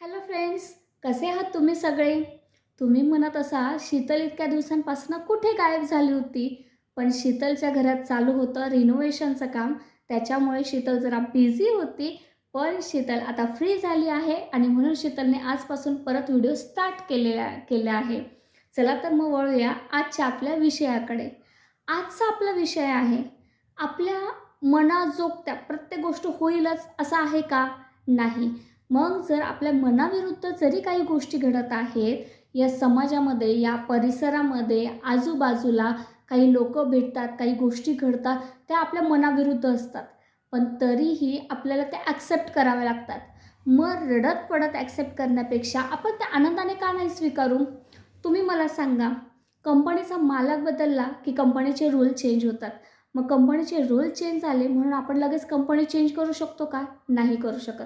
Hello friends कसे आहात तुम्ही सगळे? तुम्ही म्हणत असा शीतल इतक्या दिवसांपासून कुठे गायब झाली होती? पण शीतलच्या घरात चालू होतं रिनोव्हेशनचं काम. त्याच्यामुळे शीतल जरा बिझी होती. पण शीतल आता फ्री झाली आहे आणि म्हणून शीतलने आजपासून परत व्हिडिओ स्टार्ट केलेला केला आहे. चला तर मग वळूया आजच्या आपल्या विषयाकडे. आजचा आपला विषय आहे आपल्या मनाजोगत्या प्रत्येक गोष्ट होईलच असं आहे का? नाही. मग जर आपल्या मनाविरुद्ध जरी काही गोष्टी घडत आहेत या समाजामध्ये या परिसरामध्ये आजूबाजूला काही लोक भेटतात काही गोष्टी घडतात त्या आपल्या मनाविरुद्ध असतात. पण तरीही आपल्याला त्या ॲक्सेप्ट कराव्या लागतात. मग रडत पडत ॲक्सेप्ट करण्यापेक्षा आपण त्या आनंदाने का नाही स्वीकारू? तुम्ही मला सांगा कंपनीचा मालक बदलला की कंपनीचे रूल चेंज होतात? मग कंपनीचे रूल चेंज झाले म्हणून आपण लगेच कंपनी चेंज करू शकतो का? नाही करू शकत.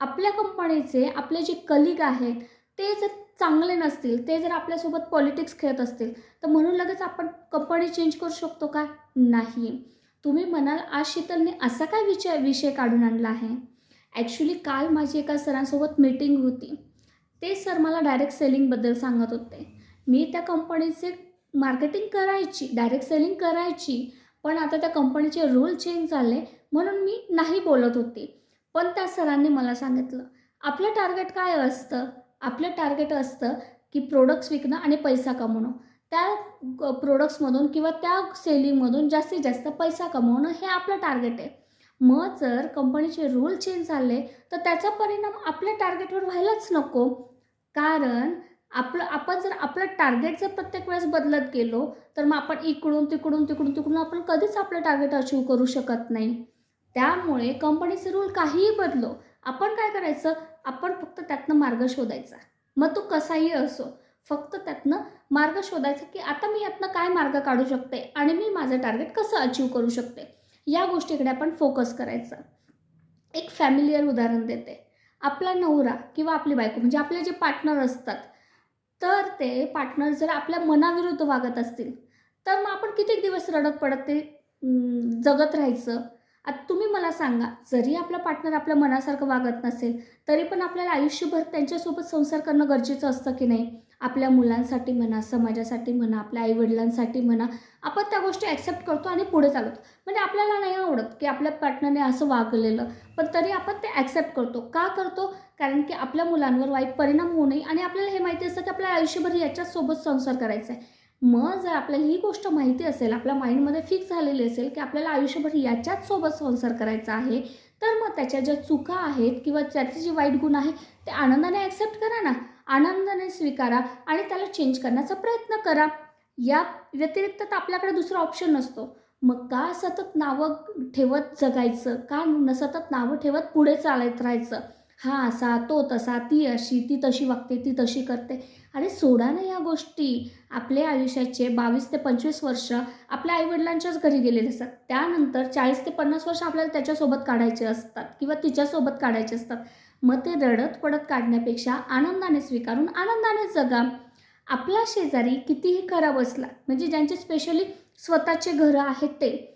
आपल्या कंपनीचे आपले जे कलिग आहेत ते जर चांगले नसतील ते जर आपल्यासोबत पॉलिटिक्स खेळत असतील तर म्हणून लगेच आपण कंपनी चेंज करू शकतो का? नाही. तुम्ही म्हणाल आज शीतलने असा काय विषय विषय काढून आणला आहे? ॲक्च्युली काल माझी एका सरांसोबत मीटिंग होती. ते सर मला डायरेक्ट सेलिंगबद्दल सांगत होते. मी त्या कंपनीचे मार्केटिंग करायची डायरेक्ट सेलिंग करायची पण आता त्या कंपनीचे रूल चेंज झाले म्हणून मी नाही बोलत होती. पण त्या सरांनी मला सांगितलं आपलं टार्गेट काय असतं? आपलं टार्गेट असतं की प्रोडक्ट्स विकणं आणि पैसा कमवणं. त्या प्रोडक्ट्समधून किंवा त्या सेलिंगमधून जास्तीत जास्त पैसा कमवणं हे आपलं टार्गेट आहे. मग जर कंपनीचे रूल चेंज झाले तर त्याचा परिणाम आपल्या टार्गेटवर व्हायलाच नको. कारण आपलं आपण जर आपलं टार्गेट जर प्रत्येक वेळेस बदलत गेलो तर मग आपण इकडून तिकडून तिकडून तिकडून आपण कधीच आपलं टार्गेट अचीव करू शकत नाही. त्यामुळे कंपनीचे रूल काहीही बदलो आपण काय करायचं? आपण फक्त त्यातनं मार्ग शोधायचा. मग तो कसाही असो फक्त त्यातनं मार्ग शोधायचा की आता मी यातनं काय मार्ग काढू शकते आणि मी माझं टार्गेट कसं अचीव करू शकते? या गोष्टीकडे आपण फोकस करायचं. एक फॅमिलियर उदाहरण देते. आपला नवरा किंवा आपली बायको म्हणजे आपले जे पार्टनर असतात तर ते पार्टनर जर आपल्या मनाविरुद्ध वागत असतील तर मग आपण किती दिवस रडत पडत ते जगत राहायचं? आता तुम्ही मला सांगा जरी आपला पार्टनर आपल्या मनासारखं वागत नसेल तरी पण आपल्याला आयुष्यभर त्यांच्यासोबत संसार करणं गरजेचं असतं की नाही? आपल्या मुलांसाठी म्हणा समाजासाठी म्हणा आपल्या आईवडिलांसाठी म्हणा आपण त्या गोष्टी ॲक्सेप्ट करतो आणि पुढे चालवतो म्हणजे आपल्याला नाही आवडत की आपल्या पार्टनरने असं वागलेलं पण तरी आपण ते ॲक्सेप्ट करतो. का करतो? कारण की आपल्या मुलांवर वाईट परिणाम होऊ नये आणि आपल्याला हे माहिती असतं की आपल्याला आयुष्यभर याच्यासोबत संसार करायचा आहे. मग जर आपल्याला ही गोष्ट माहिती असेल आपल्या माइंडमध्ये फिक्स झालेली असेल की आपल्याला आयुष्यभर याच्याच सोबत संसार करायचा आहे तर मग त्याच्या ज्या चुका आहेत किंवा त्याचे जे वाईट गुण आहे ते आनंदाने ॲक्सेप्ट करा ना. आनंदाने स्वीकारा आणि त्याला चेंज करण्याचा प्रयत्न करा. या व्यतिरिक्त तर आपल्याकडे दुसरा ऑप्शन नसतो. मग का सतत नावं ठेवत जगायचं? का न सतत नावं ठेवत पुढे चालत राहायचं? हा असा तो तसा ती अशी ती तशी वागते ती तशी करते. अरे सोडा ना या गोष्टी. आपल्या आयुष्याचे बावीस ते पंचवीस वर्ष आपल्या आईवडिलांच्याच घरी गेलेले असतात. त्यानंतर चाळीस ते पन्नास वर्ष आपल्याला त्याच्यासोबत काढायचे असतात किंवा तिच्यासोबत काढायचे असतात. मग ते रडत पडत काढण्यापेक्षा आनंदाने स्वीकारून आनंदाने जगा. आपला शेजारी कितीही खराब असला म्हणजे ज्यांचे स्पेशली स्वतःचे घरं आहेत ते.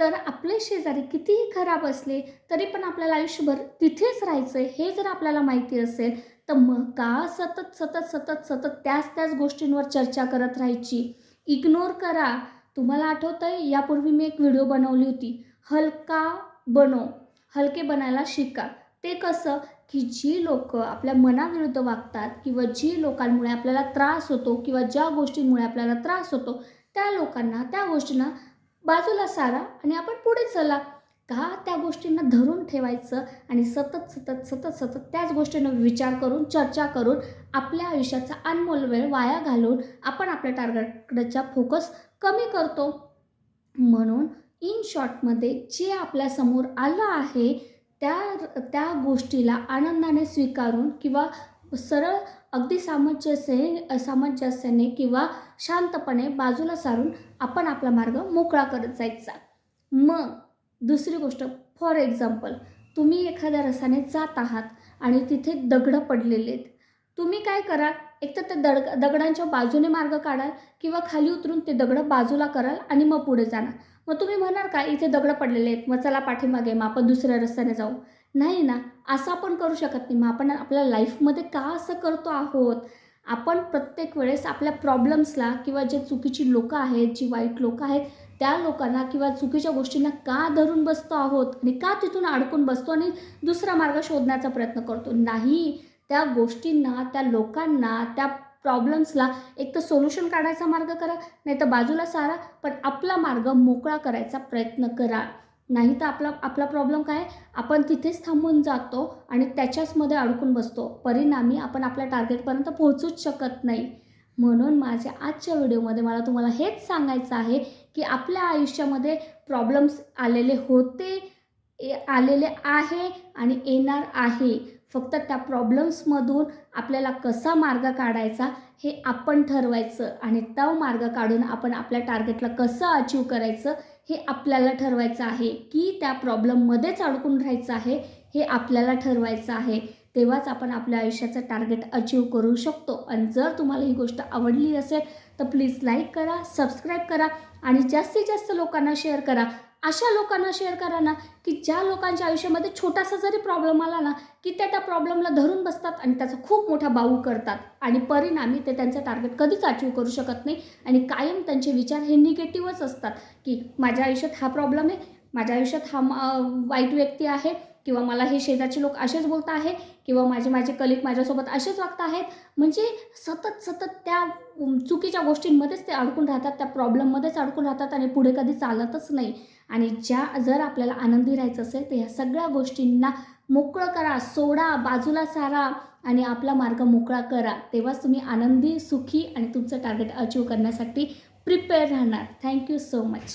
तर आपले शेजारी कितीही खराब असले तरी पण आपल्याला आयुष्यभर तिथेच राहायचं आहे हे जर आपल्याला माहिती असेल तर मग का सतत सतत सतत सतत त्याच त्याच गोष्टींवर चर्चा करत राहायची? इग्नोर करा. तुम्हाला आठवतं आहे यापूर्वी मी एक व्हिडिओ बनवली होती. हलका बनो. हलके बनायला शिका. ते कसं? की जी लोक आपल्या मनाविरुद्ध वागतात किंवा जी लोकांमुळे आपल्याला त्रास होतो किंवा ज्या गोष्टींमुळे आपल्याला त्रास होतो त्या लोकांना त्या गोष्टींना बाजूला सारा आणि आपण पुढे चला. का त्या गोष्टींना धरून ठेवायचं आणि सतत सतत सतत सतत त्याच गोष्टींना विचार करून चर्चा करून आपल्या आयुष्याचा अनमोल वेळ वाया घालून आपण आपल्या टार्गेटकडच्या फोकस कमी करतो. म्हणून इन शॉर्टमध्ये जे आपल्यासमोर आलं आहे त्या त्या गोष्टीला आनंदाने स्वीकारून किंवा सरळ अगदी सामंजस्य सामंजस्याने किंवा शांतपणे बाजूला सारून आपण आपला मार्ग मोकळा करत जायचा. मग दुसरी गोष्ट फॉर एक्झाम्पल तुम्ही एखाद्या रस्त्याने जात आहात आणि तिथे दगडं पडलेले आहेत. तुम्ही काय करा एक तर ते दडग दगडांच्या बाजूने मार्ग काढाल किंवा खाली उतरून ते दगडं बाजूला कराल आणि मग पुढे जाणार. मग तुम्ही म्हणाल का इथे दगडं पडलेले आहेत मग चला पाठीमागे मग आपण दुसऱ्या रस्त्याने जाऊ. नाही ना असं आपण करू शकत नाही. मग आपण आपल्या लाईफमध्ये का असं करतो आहोत? आपण प्रत्येक वेळेस आपल्या प्रॉब्लेम्सला किंवा जे चुकीची लोकं आहेत जी वाईट लोकं आहेत त्या लोकांना किंवा चुकीच्या गोष्टींना का धरून बसतो आहोत? आणि का तिथून अडकून बसतो आणि दुसरा मार्ग शोधण्याचा प्रयत्न करतो? नाही. त्या गोष्टींना त्या लोकांना त्या प्रॉब्लेम्सला एक तर सोल्युशन काढायचा मार्ग करा नाही तर बाजूला सारा पण आपला मार्ग मोकळा करायचा प्रयत्न करा. नाही तर आपला आपला प्रॉब्लेम काय? आपण तिथेच थांबून जातो आणि त्याच्याचमध्ये अडकून बसतो. परिणामी आपण आपल्या टार्गेटपर्यंत पोहोचूच शकत नाही. म्हणून माझ्या आजच्या व्हिडिओमध्ये मला तुम्हाला हेच सांगायचं आहे की आपल्या आयुष्यामध्ये प्रॉब्लेम्स आलेले होते ए- आलेले आहे आणि येणार आहे. फक्त त्या प्रॉब्लेम्समधून आपल्याला कसा मार्ग काढायचा हे आपण ठरवायचं आणि तो मार्ग काढून आपण आपल्या टार्गेटला कसं अचीव करायचं हे आपल्याला ठरवायचं आहे की त्या प्रॉब्लेममध्येच अडकून राहायचं आहे हे आपल्याला ठरवायचं आहे. तेव्हाच आपण आपल्या आयुष्याचं टार्गेट अचीव करू शकतो. आणि जर तुम्हाला ही गोष्ट आवडली असेल तर प्लीज लाईक करा सबस्क्राईब करा आणि जास्तीत जास्त लोकांना शेअर करा. अशा लोकांना शेअर करा ना की ज्या लोकांच्या आयुष्यामध्ये छोटासा जरी प्रॉब्लेम आला ना की त्या त्या प्रॉब्लेमला धरून बसतात आणि त्याचा खूप मोठा बाऊ करतात. आणि परिणामी ते त्यांचं टार्गेट कधीच अचीव करू शकत नाही. आणि कायम त्यांचे विचार हे निगेटिव्हच असतात की माझ्या आयुष्यात हा प्रॉब्लेम आहे माझ्या आयुष्यात हा वाईट व्यक्ती आहे किंवा मला हे शेजारचे लोक असेच बोलत आहे किंवा माझे माझे कलिक माझ्यासोबत असेच वागत आहेत म्हणजे सतत सतत त्या चुकीच्या गोष्टींमध्येच ते अडकून राहतात त्या प्रॉब्लेममध्येच अडकून राहतात आणि पुढे कधी चालतच नाही. आणि ज्या जर आपल्याला आनंदी राहायचं असेल तर ह्या सगळ्या गोष्टींना मोकळं करा सोडा बाजूला सारा आणि आपला मार्ग मोकळा करा. तेव्हाच तुम्ही आनंदी सुखी आणि तुमचं टार्गेट अचीव करण्यासाठी प्रिपेअर राहणार. Thank you so much